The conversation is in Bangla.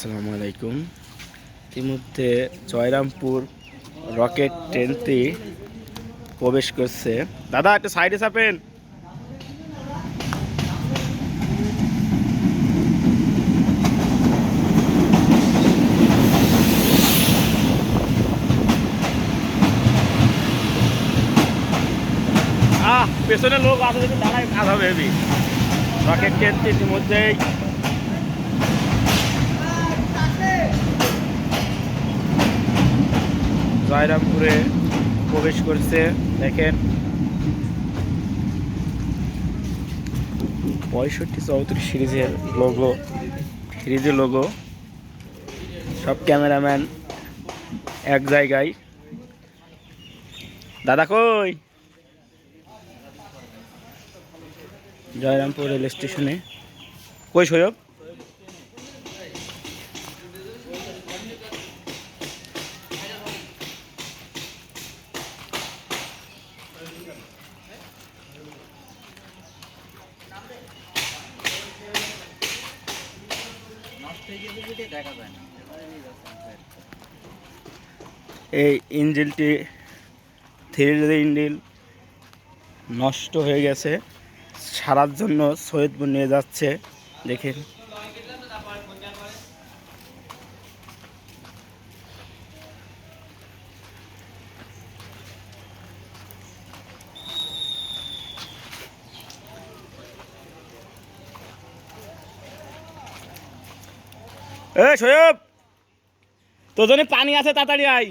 আসসালামু আলাইকুম ইতিমধ্যে জয়রামপুর রকেট ট্রেনটি প্রবেশ করছে। দাদা, একটু সাইডে চাপেন। আহ পেছনে লোক যদি দাঁড়ায়, কাজ হেবি। রকেট ট্রেনটি ইতিমধ্যেই জয়রামপুরে প্রবেশ করছে, দেখেন। পঁয়ষট্টি চৌত্রিশ সিরিজের লোগো সিরিজের লোগো সব ক্যামেরাম্যান এক জায়গায়। দাদা কই? জয়রামপুর রেল স্টেশনে। কই সৈয়ব এই ইঞ্জিলটি থ্রি ইঞ্জিল নষ্ট হয়ে গেছে সারার জন্য সৈয়দপুর নিয়ে যাচ্ছে দেখেন। এ সৈয়ব তোর জন্য পানি আছে তাড়াতাড়ি আয়।